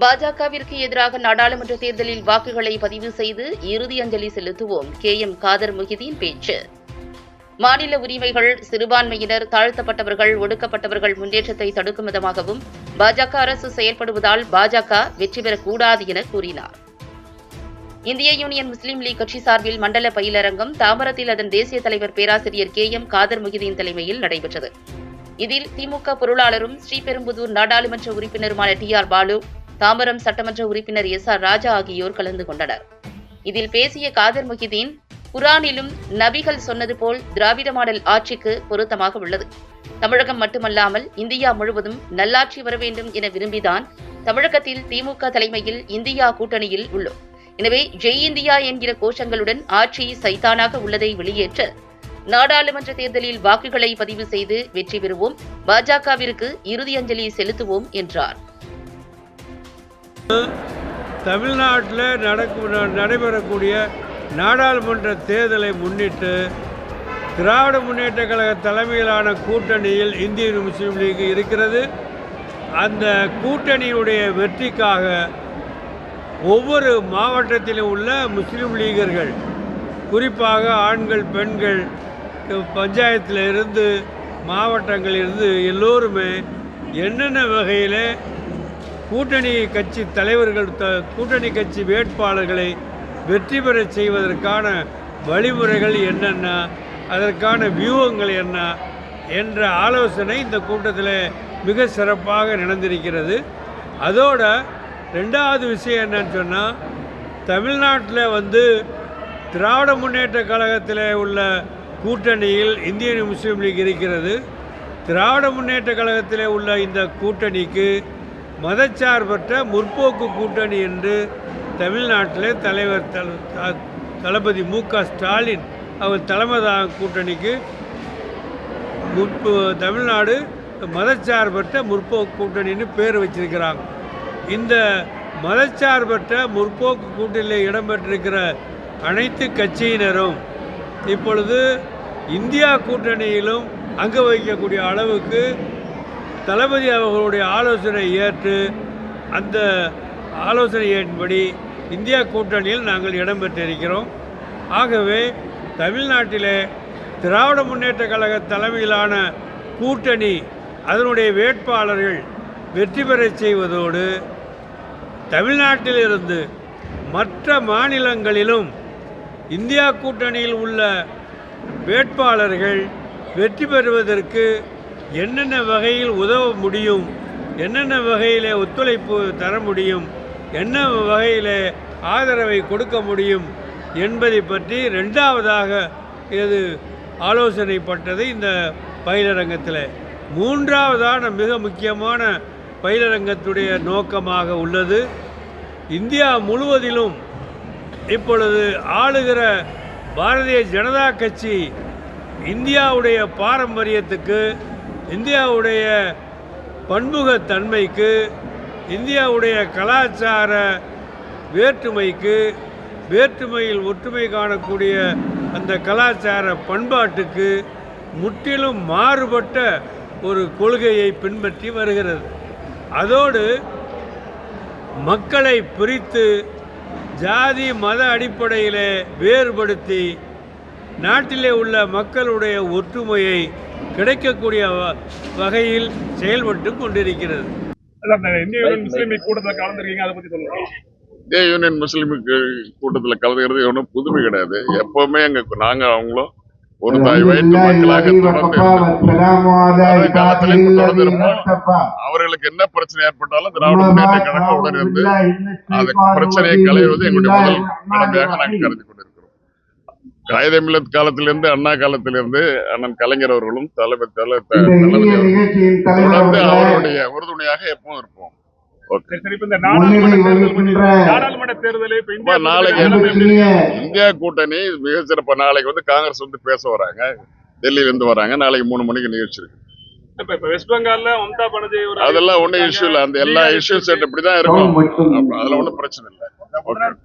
பாஜகவிற்கு எதிராக நாடாளுமன்ற தேர்தலில் வாக்குகளை பதிவு செய்து இறுதி அஞ்சலி செலுத்துவோம். கே. எம். காதர் முகிதீன் பேச்சு. மாநில உரிமைகள் சிறுபான்மையினர் தாழ்த்தப்பட்டவர்கள் ஒடுக்கப்பட்டவர்கள் முன்னேற்றத்தை தடுக்கும் விதமாகவும் பாஜக அரசு செயல்படுவதால் பாஜக வெற்றி பெறக்கூடாது என கூறினார். இந்திய யூனியன் முஸ்லீம் லீக் கட்சி சார்பில் மண்டல பயிலரங்கம் தாமரத்தில் அதன் தேசிய தலைவர் பேராசிரியர் கே. எம். காதர் முகிதீன் தலைமையில் நடைபெற்றது. இதில் திமுக பொருளாளரும் ஸ்ரீபெரும்புதூர் நாடாளுமன்ற உறுப்பினருமான டி. ஆர். பாலு தாம்பரம் சட்டமன்ற உறுப்பினர் எஸ் ஆர் ராஜா ஆகியோர் கலந்து கொண்டனர். இதில் பேசிய காதர் முகிதீன் குரானிலும் நபிகள் சொன்னது போல் திராவிட மாடல் ஆட்சிக்கு பொருத்தமாக உள்ளது. தமிழகம் மட்டுமல்லாமல் இந்தியா முழுவதும் நல்லாட்சி வர வேண்டும் என விரும்பிதான் தமிழகத்தில் திமுக தலைமையில் இந்தியா கூட்டணியில் உள்ளோம். எனவே ஜெய் இந்தியா என்கிற கோஷங்களுடன் ஆட்சி சைத்தானாக உள்ளதை வெளியேற்ற நாடாளுமன்ற தேர்தலில் வாக்குகளை பதிவு செய்து வெற்றி பெறுவோம். பாஜகவிற்கு இறுதி அஞ்சலி செலுத்துவோம் என்றார். தமிழ்நாட்டில் நடக்கும் நடைபெறக்கூடிய நாடாளுமன்ற தேர்தலை முன்னிட்டு திராவிட முன்னேற்ற கழக தலைமையிலான கூட்டணியில் இந்திய முஸ்லீம் லீக் இருக்கிறது. அந்த கூட்டணியுடைய வெற்றிக்காக ஒவ்வொரு மாவட்டத்திலும் உள்ள முஸ்லீம் லீகர்கள் குறிப்பாக ஆண்கள் பெண்கள் பஞ்சாயத்தில் இருந்து மாவட்டங்களில் இருந்து எல்லோருமே என்னென்ன வகையில் கூட்டணி கட்சி தலைவர்கள் த கூட்டணி கட்சி வேட்பாளர்களை வெற்றி பெறச் செய்வதற்கான வழிமுறைகள் என்னென்ன அதற்கான வியூகங்கள் என்ன என்ற ஆலோசனை இந்த கூட்டத்தில் மிக சிறப்பாக நடந்திருக்கிறது அதோட ரெண்டாவது விஷயம் என்னன்னு சொன்னால் தமிழ்நாட்டில் வந்து திராவிட முன்னேற்ற கழகத்தில் உள்ள கூட்டணியில் இந்திய முஸ்லீம் லீக் இருக்கிறது. திராவிட முன்னேற்ற கழகத்தில் உள்ள இந்த கூட்டணிக்கு மதச்சார்பற்ற முற்போக்கு கூட்டணி என்று தமிழ்நாட்டில் தலைவர் தல த- தளபதி மு க ஸ்டாலின் அவர் தலைமை கூட்டணிக்கு முற்பு தமிழ்நாடு மதச்சார்பற்ற முற்போக்கு கூட்டணின்னு பேர் வச்சிருக்கிறாங்க. இந்த மதச்சார்பற்ற முற்போக்கு கூட்டணியில் இடம்பெற்றிருக்கிற அனைத்து கட்சியினரும் இப்பொழுது இந்தியா கூட்டணியிலும் அங்கு வகிக்கக்கூடிய அளவுக்கு தளபதி அவர்களுடைய ஆலோசனை ஏற்று அந்த ஆலோசனையின்படி இந்தியா கூட்டணியில் நாங்கள் இடம்பெற்றிருக்கிறோம். ஆகவே தமிழ்நாட்டிலே திராவிட முன்னேற்ற கழக தலைமையிலான கூட்டணி அதனுடைய வேட்பாளர்கள் வெற்றி பெறச் செய்வதோடு தமிழ்நாட்டிலிருந்து மற்ற மாநிலங்களிலும் இந்தியா கூட்டணியில் உள்ள வேட்பாளர்கள் வெற்றி பெறுவதற்கு என்னென்ன வகையில் உதவ முடியும்? என்னென்ன வகையில் ஒத்துழைப்பு தர முடியும்? என்ன வகையில் ஆதரவை கொடுக்க முடியும்? என்பதை பற்றி ரெண்டாவதாக இது ஆலோசனைப்பட்டது இந்த பயிலரங்கத்தில். மூன்றாவதான மிக முக்கியமான பயிலரங்கத்துடைய நோக்கமாக உள்ளது. இந்தியா முழுவதிலும் இப்பொழுது ஆளுகிற பாரதிய ஜனதா கட்சி இந்தியாவுடைய பாரம்பரியத்துக்கு இந்தியாவுடைய பன்முகத்தன்மைக்கு இந்தியாவுடைய கலாச்சார வேற்றுமைக்கு வேற்றுமையில் ஒற்றுமை காணக்கூடிய அந்த கலாச்சார பண்பாட்டுக்கு முற்றிலும் மாறுபட்ட ஒரு கொள்கையை பின்பற்றி வருகிறது. அதோடு மக்களை பிரித்து ஜாதி மத அடிப்படையிலே வேறுபடுத்தி நாட்டிலே உள்ள மக்களுடைய ஒற்றுமையை கிடைக்கக்கூடிய வகையில் செயல்பட்டு கொண்டிருக்கிறது. இந்திய யூனியன் முஸ்லீம் கூட்டத்தில் கலந்துருக்கீங்க அதை பத்தி சொல்லுங்க. இந்திய யூனியன் முஸ்லீம் கூட்டத்தில் கலந்துக்கிறது ஒன்றும் புதுமை கிடையாது. எப்பவுமே எங்க நாங்க அவங்களும் ஒரு தாய் வயிற்று மக்களாக தொடர்ந்து இருந்தோம். அதாவது காலத்துல இருந்து தொடர்ந்து இருப்போம். அவர்களுக்கு என்ன பிரச்சனை ஏற்பட்டாலும் திராவிட முன்னேற்ற கழகம் உடன் இருந்து அந்த பிரச்சனையை களைவது எங்களுடைய முதல் கடமையாக நாங்கள் கருதி கொண்டிருக்கிறோம். காகித மில்லத் காலத்திலிருந்து அண்ணா காலத்திலிருந்து அண்ணன் கலைஞர் அவர்களும் தலைவர் தல த- தளபதி அவர்களும் தொடர்ந்து அவருடைய உறுதுணையாக எப்பவும் இருப்போம்? இந்தியா கூட்டணி மிக சிறப்பா நாளைக்கு வந்து காங்கிரஸ் வந்து பேச வராங்க. டெல்லியில இருந்து வராங்க. நாளைக்கு மூணு மணிக்கு நிகழ்ச்சி இருக்கு. அதெல்லாம் ஒண்ணும் இஷ்யூ இல்ல. அந்த எல்லா இஷ்யூ செட் இப்படிதான் இருக்கும். அதுல ஒண்ணும் பிரச்சனை இல்ல.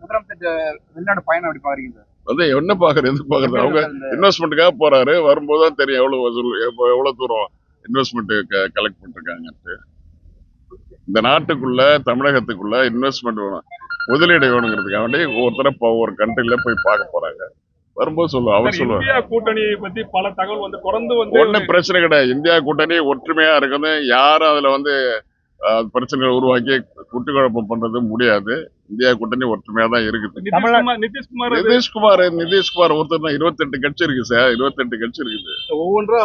முதலமைச்சர் வெளிநாடு பயணம் எப்படி பாக்குறீங்க சார் வந்து என்ன பாக்குறது எது பாக்குறது அவங்க இன்வெஸ்ட்மெண்ட்டுக்காக போறாரு. வரும்போது தான் தெரியும் எவ்வளவு வசூல் எவ்வ- எவ்வளவு தூரம் இன்வெஸ்ட்மெண்ட் கலெக்ட் பண்ணிருக்காங்கன்ட்டு. இந்த நாட்டுக்குள்ள தமிழகத்துக்குள்ள இன்வெஸ்ட்மெண்ட் வேணும். முதலீடு வேணுங்கிறதுக்காக வேண்டி ஒவ்வொருத்தர இப்போ ஒவ்வொரு கண்ட்ரில போய் பார்க்க போறாங்க. வரும்போது சொல்லுவோம் அவர் சொல்லுவார். இந்தியா கூட்டணியை பத்தி பல தகவல் வந்து தொடர்ந்து வந்து ஒன்றும் பிரச்சனை கிடையாது. இந்தியா கூட்டணி ஒற்றுமையா இருக்குது யாரும் அதுல வந்து பிரச்சனைகளை உருவாக்கி குட்டு குழப்பம் பண்றது முடியாது. இந்தியா கூட்டணி ஒற்றுமையா தான் இருக்குது. நிதிஷ்குமார் நிதிஷ்குமார் நிதிஷ்குமார் ஒருத்தர் தான் இருபத்தெட்டு கட்சி இருக்கு சார். இருபத்தெட்டு கட்சி இருக்குது. ஒவ்வொன்றா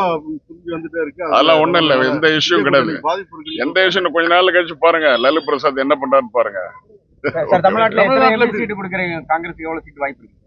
வந்துட்டே இருக்கு. அதெல்லாம் ஒண்ணும் இல்ல. எந்த இஷ்யூ கிடையாது. எந்த இஷ்யூ கொஞ்ச நாள் கழிச்சு பாருங்க. லல்லு பிரசாத் என்ன பண்றாருன்னு பாருங்க. சார் தமிழ்நாட்டுல சீட்டு கொடுக்குறீங்க? காங்கிரஸ் எவ்வளவு சீட் வாய்ப்பு இருக்கு?